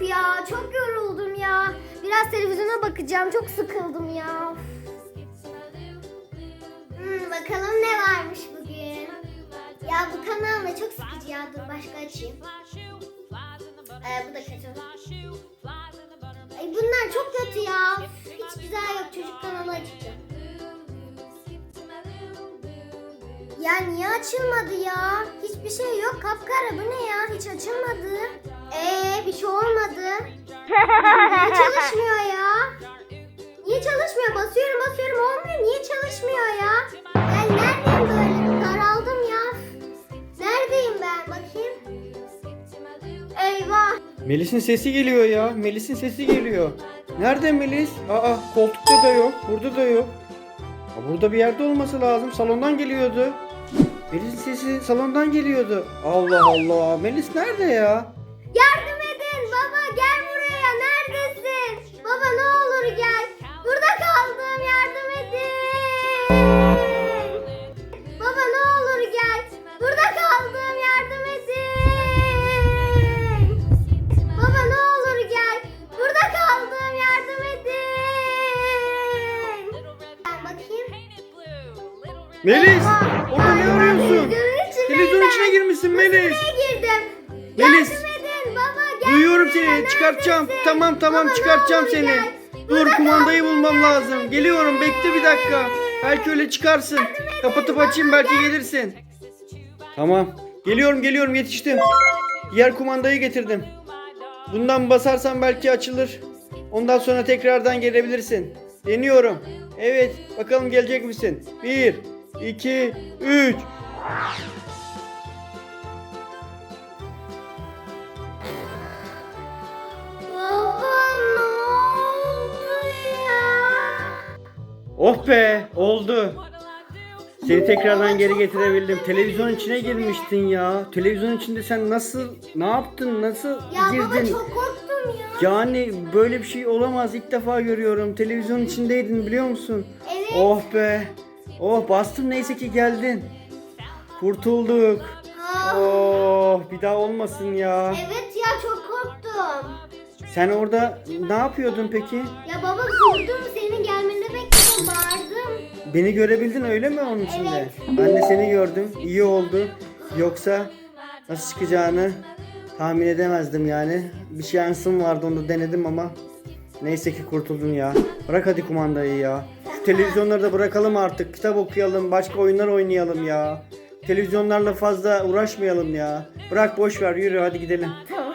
Ya çok yoruldum ya. Biraz televizyona bakacağım. Çok sıkıldım ya. Hmm, bakalım ne varmış bugün. Ya bu kanal ne çok sıkıcı ya. Dur başka açayım. Ee, bu da kötü. Ay bunlar çok kötü ya. Hiç güzel yok. Çocuk kanalı açacağım. Ya niye açılmadı ya? Hiçbir şey yok. Kapkara bu ne ya? Hiç açılmadı. Ee bir şey olmadı. Niye çalışmıyor ya? Niye çalışmıyor? Basıyorum basıyorum olmuyor. Niye çalışmıyor ya? Ben neredeyim böyle? Daraldım ya. Neredeyim ben? Bakayım. Eyvah. Melis'in sesi geliyor ya. Melis'in sesi geliyor. Nerede Melis? Aa koltukta da yok. Burada da yok. Aa, burada bir yerde olması lazım. Salondan geliyordu. Melis'in sesi salondan geliyordu. Allah Allah. Melis nerede ya? Yardım edin baba gel buraya neredesin? Baba ne olur gel. Burada kaldım yardım edin. Baba ne olur gel. Burada kaldım yardım edin. Baba ne olur gel. Burada kaldım yardım edin. Ben bakayım. Melis! Orada ne arıyorsun? televizyonun içine girmişsin Melis. Nereye girdim? Melis. Yardım edin. Duyuyorum seni. Çıkartacağım. Tamam tamam çıkartacağım seni. Dur kumandayı bulmam lazım. Geliyorum bekle bir dakika. Belki öyle çıkarsın. Kapatıp açayım belki gelirsin. Tamam. Geliyorum geliyorum yetiştim. Diğer kumandayı getirdim. Bundan basarsan belki açılır. Ondan sonra tekrardan gelebilirsin. Deniyorum. Evet. Bakalım gelecek misin? 1, 2, 3. Oh be oldu. Seni tekrardan geri getirebildim. Televizyon içine girmiştin ya. Televizyon içinde sen nasıl ne yaptın? Nasıl Ya baba girdin? çok korktum ya. Yani böyle bir şey olamaz. İlk defa görüyorum. Televizyon içindeydin biliyor musun? Evet. Oh be. Oh bastım neyse ki geldin. Kurtulduk. Ha. Oh bir daha olmasın ya. Evet ya çok korktum. Sen orada ne yapıyordun peki? Ya baba durdum senin gelmeni bekledim. Beni görebildin öyle mi onun içinde? De seni gördüm. İyi oldu. Yoksa nasıl çıkacağını tahmin edemezdim yani. Bir şansım vardı onu denedim ama neyse ki kurtuldun ya. Bırak hadi kumandayı ya. Şu televizyonları da bırakalım artık. Kitap okuyalım, başka oyunlar oynayalım ya. Televizyonlarla fazla uğraşmayalım ya. Bırak boş ver yürü hadi gidelim. Tamam